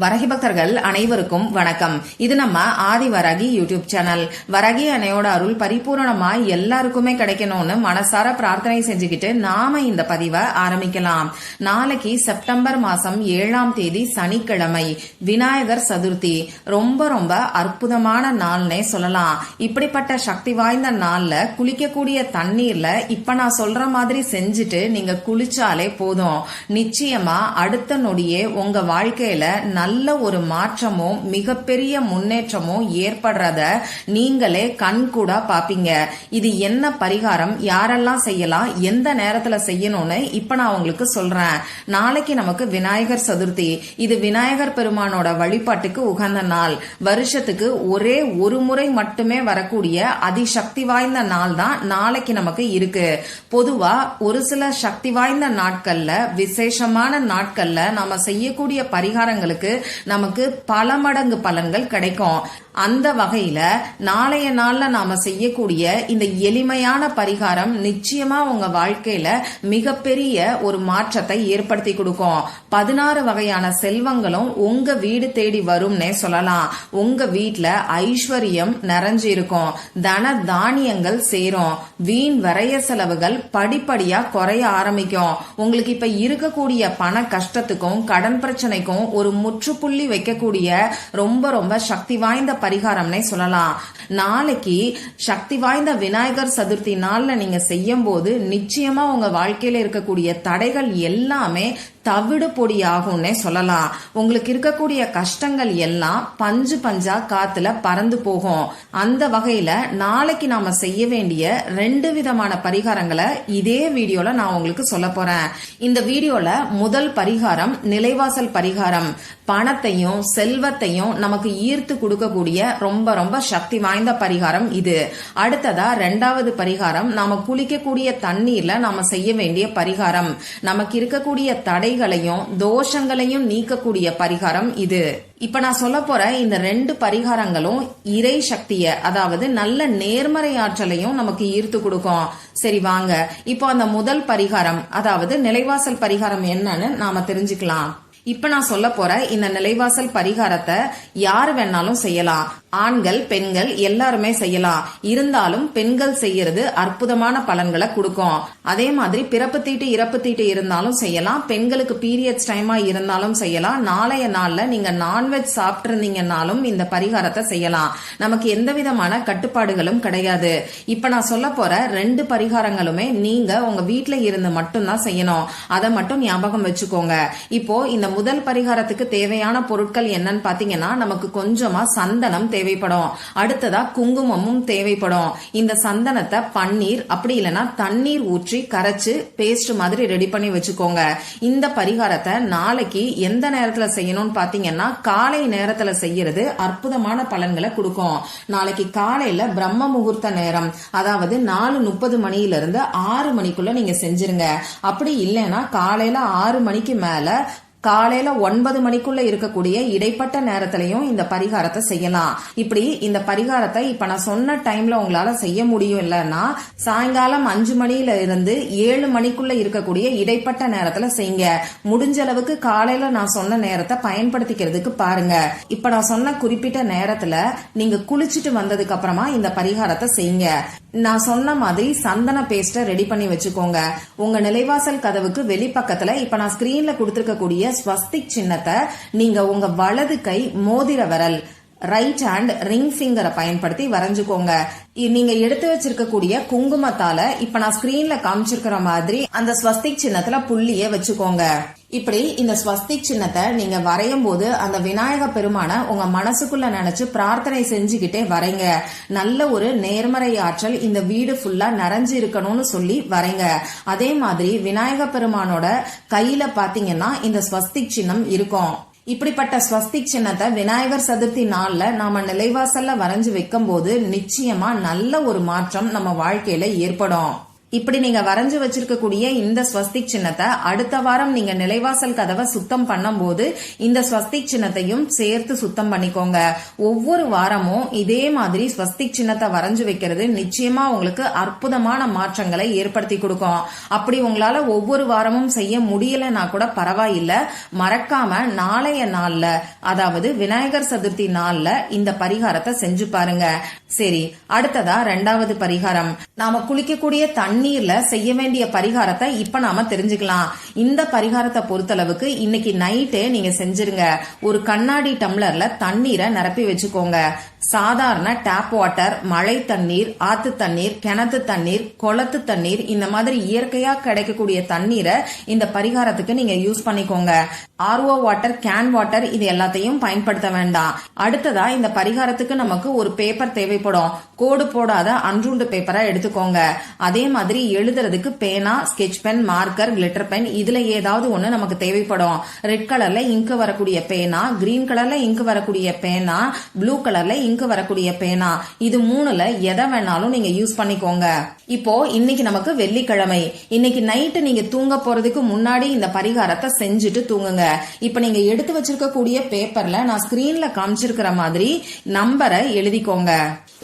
வரகி பக்தர்கள் அனைவருக்கும் வணக்கம். இது நம்ம ஆதி வரகி யூடியூப் சேனல். வரகி அணையோட அருள் பரிபூரணமா எல்லாருக்குமே கிடைக்கணும்னு மனசார பிரார்த்தனை செஞ்சுக்கிட்டு நாம இந்த பதிவை ஆரம்பிக்கலாம். நாளைக்கு செப்டம்பர் மாசம் ஏழாம் தேதி சனிக்கிழமை விநாயகர் சதுர்த்தி. ரொம்ப ரொம்ப அற்புதமான நாள்னே சொல்லலாம். இப்படிப்பட்ட சக்தி வாய்ந்த நாள்ல குளிக்கக்கூடிய தண்ணீர்ல இப்ப நான் சொல்ற மாதிரி செஞ்சுட்டு நீங்க குளிச்சாலே போதும். நிச்சயமா அடுத்த நொடியே உங்க வாழ்க்கையில நல்ல நல்ல ஒரு மாற்றமும் மிகப்பெரிய முன்னேற்றமும் ஏற்படுறத நீங்களே கண் கூட பாப்பீங்க. இது என்ன பரிகாரம்? யாரெல்லாம் செய்யலாம்? எந்த நேரத்துல செய்யணும்னு இப்ப நான் உங்களுக்கு சொல்றேன். நாளைக்கு நமக்கு விநாயகர் சதுர்த்தி. இது விநாயகர் பெருமானோட வழிபாட்டுக்கு உகந்த நாள். வருஷத்துக்கு ஒரே ஒரு முறை மட்டுமே வரக்கூடிய அதிசக்தி வாய்ந்த நாள் தான் நாளைக்கு நமக்கு இருக்கு. பொதுவா ஒரு சில சக்தி வாய்ந்த நாட்கள்ல விசேஷமான நாட்கள்ல நாம செய்யக்கூடிய பரிகாரங்களுக்கு நமக்கு பல மடங்கு பலன்கள் கிடைக்கும். அந்த வகையில நாளைய நாள்ல நாம செய்யக்கூடிய இந்த எளிமையான பரிகாரம் நிச்சயமா உங்க வாழ்க்கையில மிகப்பெரிய ஒரு மாற்றத்தை ஏற்படுத்தி கொடுக்கும். பதினாறு வகையான செல்வங்களும் உங்க வீடு தேடி வரும்னே சொல்லலாம். உங்க வீட்டுல ஐஸ்வர்யம் நிறைஞ்சு இருக்கும். தன தானியங்கள் சேரும். வீண் வரைய செலவுகள் படிப்படியா குறைய ஆரம்பிக்கும். உங்களுக்கு இப்ப இருக்கக்கூடிய பண கஷ்டத்துக்கும் கடன் பிரச்சனைக்கும் ஒரு முற்றுப்புள்ளி வைக்கக்கூடிய ரொம்ப ரொம்ப சக்தி வாய்ந்த பரிகாரம்னே சொல்லலாம். நாளைக்கு சக்தி வாய்ந்த விநாயகர் சதுர்த்தி நாள்ல நீங்க செய்யும் போது நிச்சயமா உங்க வாழ்க்கையில இருக்கக்கூடிய தடைகள் எல்லாமே தவிடு பொடி ஆகும்னே சொல்லலாம். உங்களுக்கு இருக்கக்கூடிய கஷ்டங்கள் எல்லாம் பஞ்சு பஞ்சா காத்துல பறந்து போகும். அந்த வகையில நாளைக்கு நாம செய்ய வேண்டிய ரெண்டு விதமான பரிகாரங்களை இதே வீடியோல நான் உங்களுக்கு சொல்ல போறேன். இந்த வீடியோல முதல் பரிகாரம் நிலைவாசல் பரிகாரம். பணத்தையும் செல்வத்தையும் நமக்கு ஈர்த்து கொடுக்கக்கூடிய ரொம்ப ரொம்ப சக்தி வாய்ந்த பரிகாரம் இது. அடுத்ததா ரெண்டாவது பரிகாரம் நாம குளிக்கக்கூடிய தண்ணீர்ல நாம செய்ய வேண்டிய பரிகாரம். நமக்கு இருக்கக்கூடிய தடை தடைகளையும் தோஷங்களையும் நீக்கக்கூடிய பரிகாரம் இது. இப்ப நான் சொல்ல போற இந்த ரெண்டு பரிகாரங்களும் இறை சக்திய அதாவது நல்ல நேர்மறை ஆற்றலையும் நமக்கு ஈர்த்து கொடுக்கும். சரி வாங்க. இப்போ அந்த முதல் பரிகாரம் அதாவது நிலைவாசல் பரிகாரம் என்னன்னு நாம தெரிஞ்சுக்கலாம். இப்ப நான் சொல்ல போற இந்த நிலைவாசல் பரிகாரத்தை யார் வேணாலும் செய்யலாம். ஆண்கள் பெண்கள் எல்லாருமே செய்யலாம். இருந்தாலும் பெண்கள் செய்யறது அற்புதமான பலன்களை கொடுக்கும். அதே மாதிரி பிறப்பு தீட்டு இறப்பு தீட்டு இருந்தாலும் செய்யலாம். பெண்களுக்கு பீரியட்ஸ் டைமா இருந்தாலும் செய்யலாம். நாளைய நாள்ல நீங்க நான்வெஜ் சாப்பிட்டிருந்தீங்கன்னாலும் இந்த பரிகாரத்தை செய்யலாம். நமக்கு எந்த விதமான கட்டுப்பாடுகளும் கிடையாது. இப்ப நான் சொல்ல போற ரெண்டு பரிகாரங்களுமே நீங்க உங்க வீட்டுல இருந்து மட்டும்தான் செய்யணும். அதை மட்டும் ஞாபகம் வச்சுக்கோங்க. இப்போ இந்த முதல் பரிகாரத்துக்கு தேவையான பொருட்கள் என்னன்னு பாத்தீங்கன்னா நமக்கு கொஞ்சமா சந்தனம் தேவைப்படும். அடுத்ததா குங்குமமும் தேவைப்படும். இந்த சந்தனத்தை பன்னீர் அப்படி இல்லைன்னா தண்ணீர் ஊற்றி கரைச்சு பேஸ்ட் மாதிரி ரெடி பண்ணி வச்சுக்கோங்க. இந்த பரிகாரத்தை நாளைக்கு எந்த நேரத்துல செய்யணும்னு பாத்தீங்கன்னா காலை நேரத்துல செய்யறது அற்புதமான பலன்களை கொடுக்கும். நாளைக்கு காலையில பிரம்ம முகூர்த்த நேரம் அதாவது நாலு முப்பது மணியில இருந்து ஆறு மணிக்குள்ள நீங்க செஞ்சிருங்க. அப்படி இல்லைன்னா காலையில ஆறு மணிக்கு மேல காலையில ஒன்பது மணிக்குள்ள இருக்கக்கூடிய இடைப்பட்ட நேரத்திலையும் இந்த பரிகாரத்தை செய்யலாம். இப்படி இந்த பரிகாரத்தை இப்ப நான் சொன்ன டைம்ல உங்களால செய்ய முடியும் இல்லைன்னா சாயங்காலம் அஞ்சு மணியில இருந்து ஏழு மணிக்குள்ள இருக்கக்கூடிய இடைப்பட்ட நேரத்துல செய்யுங்க. முடிஞ்ச அளவுக்கு காலையில நான் சொன்ன நேரத்தை பயன்படுத்திக்கிறதுக்கு பாருங்க. இப்ப நான் சொன்ன குறிப்பிட்ட நேரத்துல நீங்க குளிச்சுட்டு வந்ததுக்கு அப்புறமா இந்த பரிகாரத்தை செய்யுங்க. நான் சொன்ன மாதிரி சந்தன பேஸ்ட ரெடி பண்ணி வச்சுக்கோங்க. உங்க நிலைவாசல் கதவுக்கு வெளிப்பக்கத்துல இப்ப நான் ஸ்கிரீன்ல கொடுத்திருக்கக்கூடிய ஸ்வஸ்திக் சின்னத்தை நீங்க உங்க வலது கை மோதிர விரல் ரைட் ஹேண்ட் ரிங் ஃபிங்கரை பயன்படுத்தி வரைஞ்சுக்கோங்க. நீங்க எடுத்து வச்சிருக்கக்கூடிய குங்குமத்தால இப்ப நான் ஸ்கிரீன்ல காமிச்சிருக்கிற மாதிரி அந்த ஸ்வஸ்திக் சின்னத்துல புள்ளிய வச்சுக்கோங்க. இப்படி இந்த ஸ்வஸ்திக் சின்னத்தை நீங்க வரையும் போது அந்த விநாயக பெருமான உங்க மனசுக்குள்ள நினைச்சு பிரார்த்தனை செஞ்சுக்கிட்டே வரைங்க. நல்ல ஒரு நேர்மறை ஆற்றல் இந்த வீடு ஃபுல்லா நிறைஞ்சு இருக்கணும்னு சொல்லி வரைங்க. அதே மாதிரி விநாயக பெருமானோட கையில பாத்தீங்கன்னா இந்த ஸ்வஸ்திக் சின்னம் இருக்கும். இப்படிப்பட்ட ஸ்வஸ்திக் சின்னத்தை விநாயகர் சதுர்த்தி நாள்ல நாம நிலைவாசல்ல வரைஞ்சு வைக்கும் போது நிச்சயமா நல்ல ஒரு மாற்றம் நம்ம வாழ்க்கையில ஏற்படும். இப்படி நீங்க வரைஞ்சு வச்சிருக்கக்கூடிய இந்த ஸ்வஸ்திக் சின்னத்தை அடுத்த வாரம் நீங்க நிலைவாசல் கதவை சுத்தம் பண்ணும்போது இந்த ஸ்வஸ்திக் சின்னத்தையும் சேர்த்து சுத்தம் பண்ணிக்கோங்க. ஒவ்வொரு வாரமும் இதே மாதிரி ஸ்வஸ்திக் சின்னத்தை வரைஞ்சு வைக்கிறது நிச்சயமா உங்களுக்கு அற்புதமான மாற்றங்களை ஏற்படுத்தி கொடுக்கும். அப்படி உங்களால ஒவ்வொரு வாரமும் செய்ய முடியலன்னா கூட பரவாயில்ல. மறக்காம நாளைய நாள்ல அதாவது விநாயகர் சதுர்த்தி நாள்ல இந்த பரிகாரத்தை செஞ்சு பாருங்க. சரி அடுத்ததா ரெண்டாவது பரிகாரம். நாம குளிக்கக்கூடிய தண்ணீர்ல செய்ய வேண்டிய பரிகாரத்தை இப்ப நாம தெரிஞ்சுக்கலாம். இந்த பரிகாரத்தை பொறுத்தளவுக்கு இன்னைக்கு நைட்டு நீங்க செஞ்சிருங்க. ஒரு கண்ணாடி டம்ளர்ல தண்ணீரை நிரப்பி வச்சுக்கோங்க. சாதாரண டேப் வாட்டர் மழை தண்ணீர் ஆத்து தண்ணீர் கிணத்து தண்ணீர் குளத்து தண்ணீர் இந்த மாதிரி இயற்கையா கிடைக்கக்கூடிய தண்ணீரை இந்த பரிகாரத்துக்கு நீங்க யூஸ் பண்ணிக்கோங்க. ஆர்ஓ வாட்டர் கேன் வாட்டர் இது எல்லாத்தையும் பயன்படுத்த வேண்டாம். அடுத்ததா இந்த பரிகாரத்துக்கு நமக்கு ஒரு பேப்பர் தேவைப்படும். கோடு போடாத அன்றுண்டு பேப்பரா எடுத்துக்கோங்க. அதே மாதிரி எழுதுறதுக்கு பேனா sketch pen marker glitter pen இதுல ஏதாவது ஒண்ணு நமக்கு தேவைப்படும். ரெட் கலர்ல இங்கு வரக்கூடிய பேனா கிரீன் கலர்ல இங்கு வரக்கூடிய பேனா ப்ளூ கலர்ல இங்கு வரக்கூடிய பேனா. இது மூணுல எதை வேணாலும் நீங்க யூஸ் பண்ணிக்கோங்க. இப்போ இன்னைக்கு நமக்கு வெள்ளிக்கிழமை. இன்னைக்கு நைட்டு நீங்க தூங்க போறதுக்கு முன்னாடி இந்த பரிகாரத்தை செஞ்சுட்டு தூங்குங்க. இப்ப நீங்க எடுத்து வச்சிருக்கக்கூடிய பேப்பர்ல நான் ஸ்கிரீன்ல காமிச்சிருக்கிற மாதிரி நம்பரை எழுதிக்கோங்க.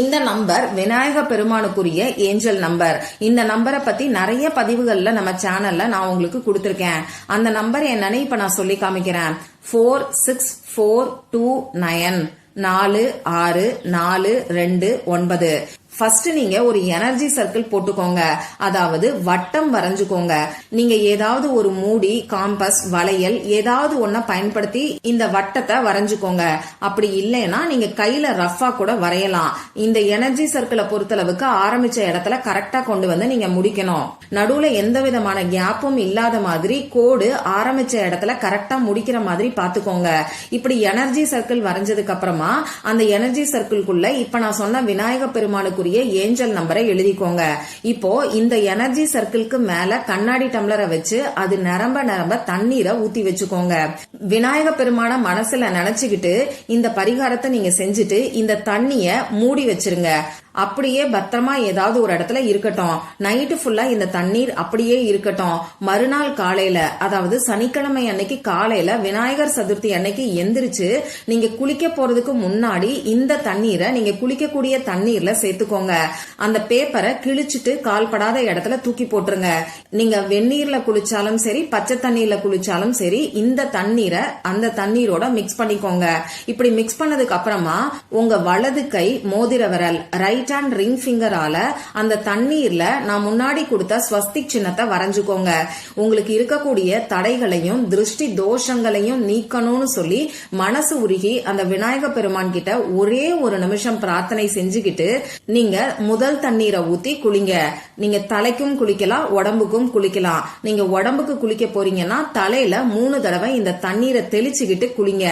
இந்த நம்பர் விநாயக பெருமானுக்குரிய ஏஞ்சல் நம்பர் இந்த நம்பரை பத்தி நிறைய பதிவுகள்ல நம்ம சேனல்ல நான் உங்களுக்கு கொடுத்திருக்கேன். அந்த நம்பர் என்னன்னு இப்ப நான் சொல்லி காமிக்கிறேன். Four six four two nine நாலு ஆறு நாலு ரெண்டு ஒன்பது. ஃபர்ஸ்ட் நீங்க ஒரு எனர்ஜி சர்க்கிள் போட்டுக்கோங்க. அதாவது வட்டம் வரைஞ்சுக்கோங்க. நீங்க ஏதாவது ஒரு மூடி காம்பஸ் வளையல் ஏதாவது ஒன்ன பயன்படுத்தி இந்த வட்டத்தை வரைஞ்சுக்கோங்க. அப்படி இல்லைன்னா நீங்க கையில ரஃபா கூட வரையலாம். இந்த எனர்ஜி சர்க்கிளை பொறுத்தளவுக்கு ஆரம்பிச்ச இடத்துல கரெக்டா கொண்டு வந்து நீங்க முடிக்கணும். நடுவுல எந்த விதமான கேப்பும் இல்லாத மாதிரி கோடு ஆரம்பிச்ச இடத்துல கரெக்டா முடிக்கிற மாதிரி பாத்துக்கோங்க இப்படி எனர்ஜி சர்க்கிள் வரைஞ்சதுக்கு அப்புறமா அந்த எனர்ஜி சர்க்கிள்குள்ள இப்ப நான் சொன்ன விநாயக பெருமானுக்குரிய ஏஞ்சல் நம்பரை எழுதிக்கோங்க. இப்போ இந்த எனர்ஜி சர்க்கிள்க்கு மேல கண்ணாடி டம்ளரை வச்சு அது நிரம்ப நிரம்ப தண்ணீரை ஊத்தி வச்சுக்கோங்க. விநாயக பெருமான மனசுல நினைச்சுக்கிட்டு இந்த பரிகாரத்தை நீங்க செஞ்சுட்டு இந்த தண்ணிய மூடி வச்சிருங்க. அப்படியே பத்திரமா ஏதாவது ஒரு இடத்துல இருக்கட்டும். நைட்டு ஃபுல்லா இந்த தண்ணீர் அப்படியே இருக்கட்டும். மறுநாள் காலையில அதாவது சனிக்கிழமை அன்னைக்கு காலையில விநாயகர் சதுர்த்தி அன்னைக்கு எந்திரிச்சு நீங்க குளிக்க போறதுக்கு முன்னாடி இந்த தண்ணீரை நீங்க குளிக்கக்கூடிய தண்ணீர்ல சேர்த்துக்கோங்க. அந்த பேப்பரை கிழிச்சிட்டு கால்படாத இடத்துல தூக்கி போட்டுருங்க. நீங்க வெந்நீர்ல குளிச்சாலும் சரி பச்சை தண்ணீர்ல குளிச்சாலும் சரி இந்த தண்ணீரை அந்த தண்ணீரோட மிக்ஸ் பண்ணிக்கோங்க. இப்படி மிக்ஸ் பண்ணதுக்கு அப்புறமா உங்க வலது கை மோதிர விரல் ரைட் ஹேண்ட் ரிங் ஃபிங்கரால அந்த தண்ணீர்ல நான் முன்னாடி கொடுத்த ஸ்வஸ்திக் சின்னத்தை வரைஞ்சுக்கோங்க. உங்களுக்கு இருக்கக்கூடிய தடைகளையும் திருஷ்டி தோஷங்களையும் நீக்கணும்னு சொல்லி மனசு உருகி அந்த விநாயக பெருமான் கிட்ட ஒரே ஒரு நிமிஷம் பிரார்த்தனை செஞ்சுக்கிட்டு நீங்க முதல் தண்ணீரை ஊத்தி குளிங்க. நீங்க தலைக்கும் குளிக்கலாம் உடம்புக்கும் குளிக்கலாம். நீங்க உடம்புக்கு குளிக்க போறீங்கன்னா தலையில மூணு தடவை இந்த தண்ணீரை தெளிச்சுக்கிட்டு குளிங்க.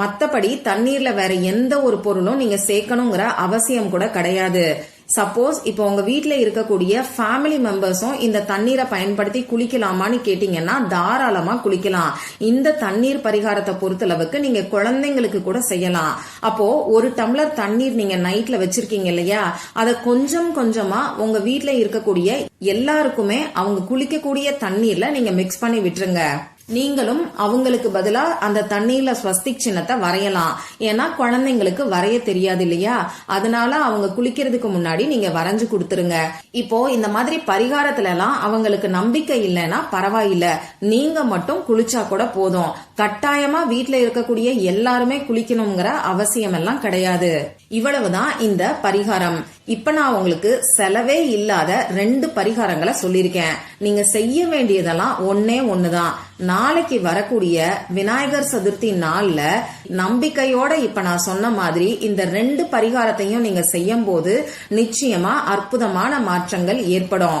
மத்தபடி தண்ணீர்ல வேற எந்த ஒரு பொருளும் நீங்க சேர்க்கணுங்கிற அவசியம் கூட கிடையாது. சப்போஸ் இப்போ உங்க வீட்டில் இருக்கக்கூடிய ஃபேமிலி மெம்பர்ஸும் இந்த தண்ணீரை பயன்படுத்தி குளிக்கலாமான்னு கேட்டீங்கன்னா தாராளமா குளிக்கலாம். இந்த தண்ணீர் பரிகாரத்தை பொறுத்தளவுக்கு நீங்க குழந்தைங்களுக்கு கூட செய்யலாம். அப்போ ஒரு டம்ளர் தண்ணீர் நீங்க நைட்ல வச்சிருக்கீங்க இல்லையா? அதை கொஞ்சம் கொஞ்சமா உங்க வீட்ல இருக்கக்கூடிய எல்லாருக்குமே அவங்க குளிக்கக்கூடிய தண்ணீர்ல நீங்க மிக்ஸ் பண்ணி விட்டுருங்க. நீங்களும் அவங்களுக்கு பதிலா அந்த தண்ணீர்ல ஸ்வஸ்திக் சின்னத்தை வரையலாம். ஏன்னா குழந்தைங்களுக்கு வரைய தெரியாது இல்லையா? அதனால அவங்க குளிக்கிறதுக்கு முன்னாடி நீங்க வரைஞ்சு கொடுத்துருங்க. இப்போ இந்த மாதிரி பரிகாரத்துல எல்லாம் அவங்களுக்கு நம்பிக்கை இல்லைன்னா பரவாயில்ல. நீங்க மட்டும் குளிச்சா கூட போதும். கட்டாயமா வீட்டுல இருக்கக்கூடிய எல்லாருமே குளிக்கணுங்கிற அவசியம் எல்லாம் கிடையாது. இவ்வளவுதான் இந்த பரிகாரம். இப்ப நான் உங்களுக்கு செலவே இல்லாத ரெண்டு பரிகாரங்களை சொல்லியிருக்கேன். நீங்க செய்ய வேண்டியதெல்லாம் ஒன்னே ஒண்ணுதான். நாளைக்கு வரக்கூடிய விநாயகர் சதுர்த்தி நாள்ல நம்பிக்கையோட இப்ப நான் சொன்ன மாதிரி இந்த ரெண்டு பரிகாரத்தையும் நீங்க செய்யும் போது நிச்சயமா அற்புதமான மாற்றங்கள் ஏற்படும்.